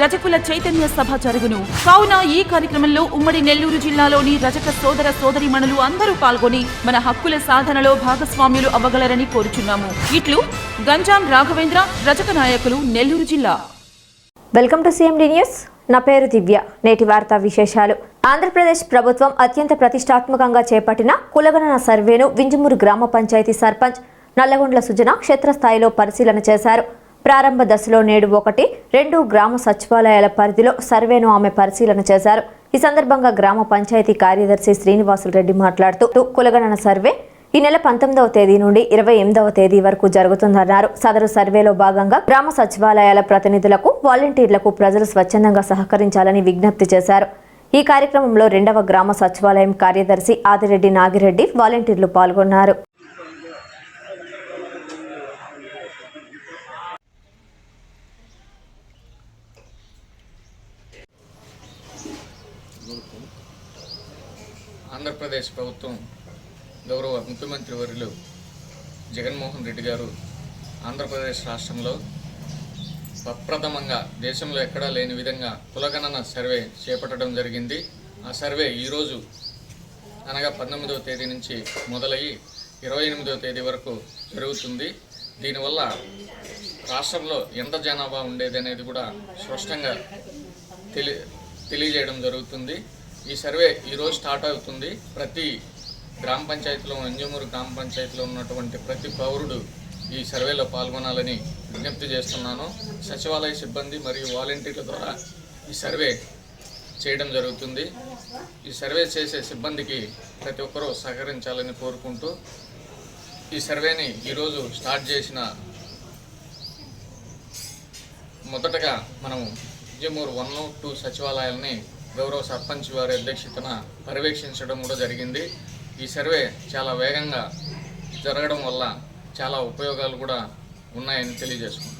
రజకుల చైతన్య సభ జరుగును. కావున ఈ కార్యక్రమంలో ఉమ్మడి నెల్లూరు జిల్లాలోని రజక సోదర సోదరిమణులు అందరూ పాల్గొని మన హక్కుల సాధనలో భాగస్వామ్యులు అవ్వగలరని కోరుచున్నాము. ఇట్లు గంజాం రాఘవేంద్ర రజక నాయకులు నెల్లూరు జిల్లా. Welcome to CMD news. నా పేరు దివ్య. నేటి వార్తా విశేషాలు. ఆంధ్రప్రదేశ్ ప్రభుత్వం అత్యంత ప్రతిష్టాత్మకంగా చేపట్టిన కులగణన సర్వేను వింజమూరు గ్రామ పంచాయతీ సర్పంచ్ నల్లగొండ్ల సుజన క్షేత్రస్థాయిలో పరిశీలన చేశారు. ప్రారంభ దశలో నేడు ఒకటి రెండు గ్రామ సచివాలయాల పరిధిలో సర్వేను ఆమె పరిశీలన చేశారు. ఈ సందర్భంగా గ్రామ పంచాయతీ కార్యదర్శి శ్రీనివాసులు రెడ్డి మాట్లాడుతూ కులగణన సర్వే ఈ నెల పంతొమ్మిదవ తేదీ నుండి ఇరవై ఎనిమిదవ తేదీ వరకు జరుగుతుందన్నారు. సదరు సర్వేలో భాగంగా గ్రామ సచివాలయాల ప్రతినిధులకు వాలంటీర్లకు ప్రజలు స్వచ్ఛందంగా సహకరించాలని విజ్ఞప్తి చేశారు. ఈ కార్యక్రమంలో రెండవ గ్రామ సచివాలయం కార్యదర్శి ఆదిరెడ్డి నాగిరెడ్డి వాలంటీర్లు పాల్గొన్నారు. ఆంధ్రప్రదేశ్ ప్రభుత్వం గౌరవ ముఖ్యమంత్రి వర్యులు జగన్మోహన్ రెడ్డి గారు ఆంధ్రప్రదేశ్ రాష్ట్రంలో ప్రప్రథమంగా దేశంలో ఎక్కడా లేని విధంగా కులగణన సర్వే చేపట్టడం జరిగింది. ఆ సర్వే ఈరోజు అనగా పంతొమ్మిదవ తేదీ నుంచి మొదలయ్యి ఇరవై ఎనిమిదవ తేదీ వరకు జరుగుతుంది. దీనివల్ల రాష్ట్రంలో ఎంత జనాభా ఉండేది అనేది కూడా స్పష్టంగా తెలి తెలియజేయడం జరుగుతుంది. ఈ సర్వే ఈరోజు స్టార్ట్ అవుతుంది. ప్రతి గ్రామ పంచాయతీలో అంజమూరు గ్రామ పంచాయతీలో ఉన్నటువంటి ప్రతి పౌరుడు ఈ సర్వేలో పాల్గొనాలని విజ్ఞప్తి చేస్తున్నాను. సచివాలయ సిబ్బంది మరియు వాలంటీర్ల ద్వారా ఈ సర్వే చేయడం జరుగుతుంది. ఈ సర్వే చేసే సిబ్బందికి ప్రతి ఒక్కరూ సహకరించాలని కోరుకుంటూ ఈ సర్వేని ఈరోజు స్టార్ట్ చేసిన మొదటగా మనం విజయమూరు వన్ టూ సచివాలయాలని గౌరవ సర్పంచ్ వారి అధ్యక్షతన పర్యవేక్షించడం కూడా జరిగింది. ఈ సర్వే చాలా వేగంగా జరగడం వల్ల చాలా ఉపయోగాలు కూడా ఉన్నాయని తెలియజేసుకుంటున్నాను